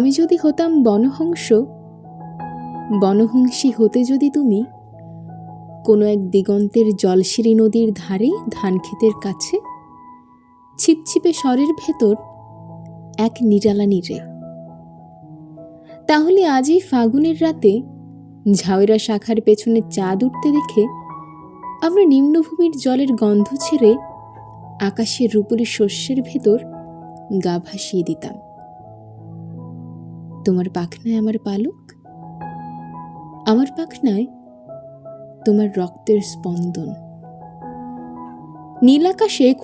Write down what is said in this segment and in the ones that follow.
আমি যদি হতাম বনহংস, বনহংসী হতে যদি তুমি, কোনো এক দিগন্তের জলশিরি নদীর ধারে ধান ক্ষেতের কাছে, ছিপছিপে স্বরের ভেতর এক নিরালা নিরে তাহলে আজই ফাগুনের রাতে ঝাউরা শাখার পেছনে চাঁদ উঠতে দেখে আমরা নিম্নভূমির জলের গন্ধ ছেড়ে আকাশের রূপুরি শস্যের ভেতর গা ভাসিয়ে দিতাম। তোমার পাখনায় আমার পালক? আমার পাখনায় তোমার রক্তের স্পন্দন। নীল আকাশে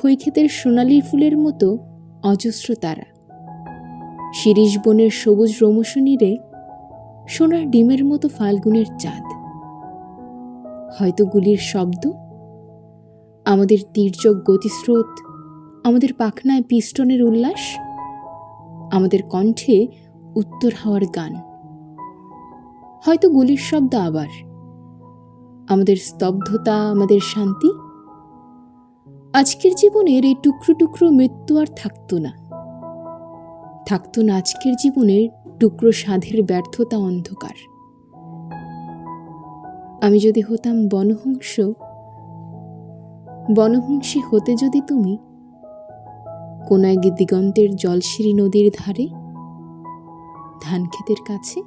সোনালি ফুলের মতো অজস্র তারা। শিরিষ বনের সবুজ রমসনীরে সোনার ডিমের মতো ফাল্গুনের চাঁদ। হয়তো গুলির শব্দ? আমাদের তীর্যক গতিস্রোত, আমাদের পাখনায় পিস্টনের উল্লাস? আমাদের কণ্ঠে উত্তর হাওয়ার গান। হয়তো গুলির শব্দ আবার। আমাদের স্তব্ধতা, আমাদের শান্তি। আজকের জীবনের এই টুকরো টুকরো মৃত্যু আর থাকতো না। থাকতো না আজকের জীবনের টুকরো সাধের ব্যর্থতা অন্ধকার। আমি যদি হতাম বনহংস, বনহংসী হতে যদি তুমি কোন এক দিগন্তের জলশিরি নদীর ধারে ধান ক্ষেতের কাছে